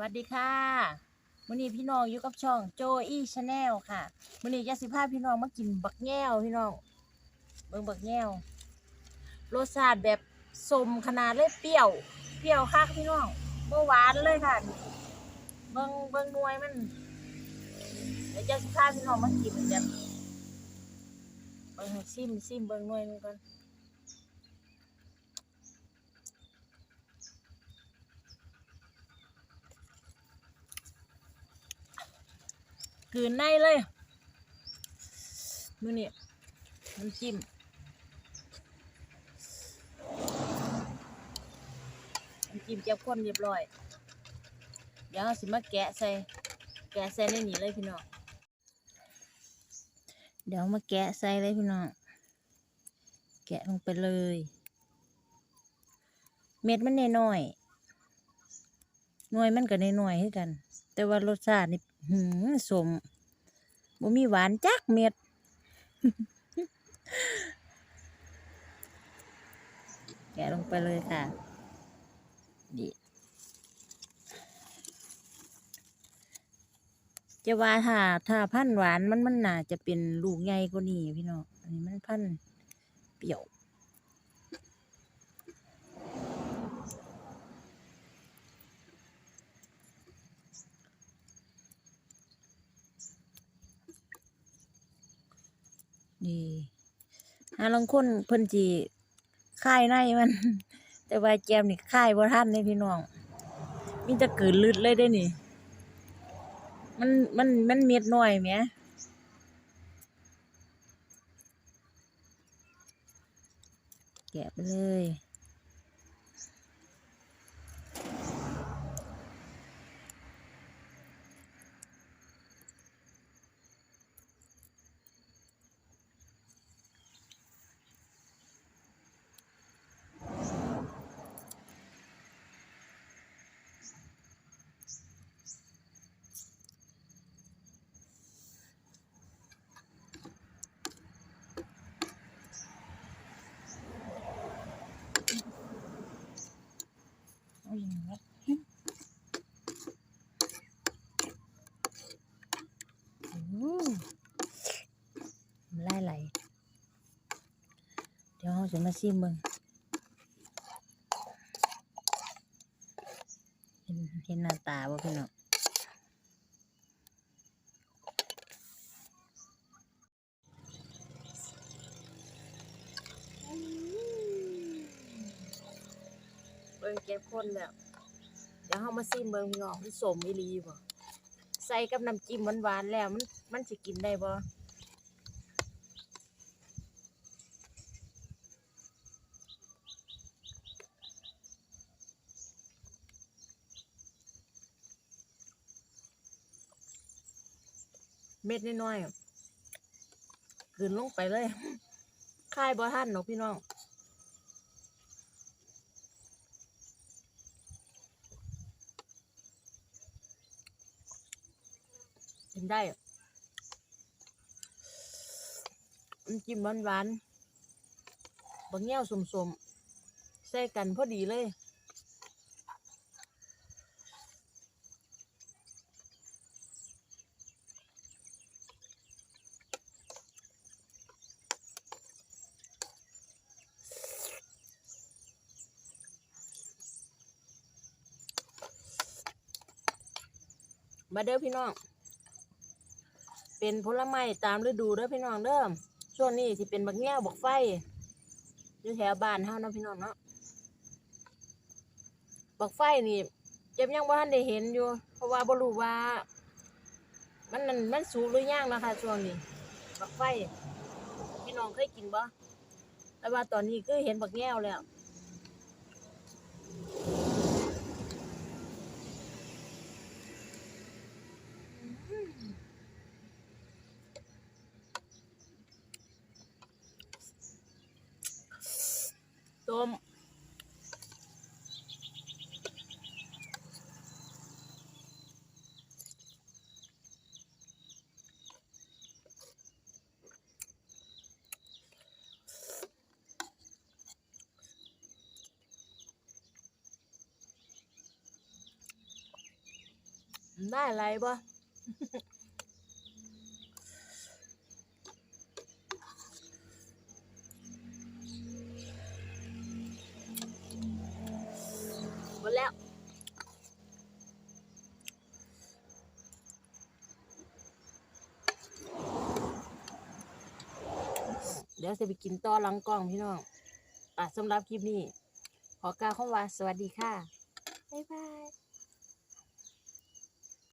วัสดีค่ะมื้อนี้พี่น้องอยู่กับช่องโจอี้ชาแนลค่ะมื้อนี้จะสิพาพี่น้องมากินบักแง่วพี่น้องเบิ่งบักแง่วรสชาติแบบสมขนาดเลยเปรี้ยว เปรี้ยวคักพี่น้องบ่หวานเลยค่ะ เบิ่งเบิ่งนวยมันเดี๋ยวจะสิพาพี่น้องมากินแบบเบิ่งซิมซิมเบิ่งนวยมันก่อน กลืนในเลยมือนี่น้ำจิ้มน้ำจิ้มเจียวข้นเรียบร้อย เดี๋ยวเราสิมาแกะใส่ แกะใส่ในนี้เลยพี่น้อง เดี๋ยวมาแกะใส่เลยพี่น้อง แกะลงไปเลย เม็ดมันน้อยหน่วยมันก็น้อยให้กัน แต่ว่ารสชาตินี่ หืมสมบ่มีหวานจักเม็ด แกะลงไปเลยค่ะดีจะว่าถ้าถ้าพันหวานมันมันน่าจะเป็นลูกใหญ่กว่านี้พี่น้องอันนี้มันพันเปรี้ยว นี่หาลองคนเพิ่นจีค่ายในมัน แต่ว่าแจมนี่ค่ายบ่ทันเลยพี่น้องมีจะเกิดลืดเลยได้นี่ มันมันมันเม็ดน้อยไหมแกะไปเลย เอาอย่างนี้อืมน้ำลายไหล เดี๋ยวเราจะมาซิมเบิ่งเห็นเห็นหน้าตาบ่พี่น้องเบิ่งเก็บคนแล้วเดี๋ยวเรามาซิมเบิ่งพี่น้องมันสมอีหลีบ่ใส่กับน้ำจิ้มหวานๆแล้วมันมันสิกินได้บ่ เม็ดน้อยๆกลืนลงไปเลยคายบ่ทันหรอกพี่น้อง กินได้อะน้ำจิ้มหวานๆบางแง่วสมๆใส่กันพอดีเลย มาเด้อพี่น้อง เป็นผลไม้ตามฤดูเด้อพี่น้องเด้อช่วงนี้สิเป็นบักแง่วบักไฟอยู่แถวบ้านเฮานะพี่น้องเนาะบักไฟนี่เจ็บยังบ่ทันได้เห็นอยู่ เพราะว่าบ่รู้ว่า มันนั่นมันสูงหรือยังนะคะช่วงนี้บักไฟพี่น้องเคยกินบ่แต่ว่าตอนนี้คือเห็นบักแง่วแล้ว ต้มได้อะไรบ่ มดแล้ว เดี๋ยวจะไปกินต่อหลังกล้องพี่น้องอะสำหรับคลิปนี้ ขอกล่าวคำว่าสวัสดีค่ะ บ๊ายบาย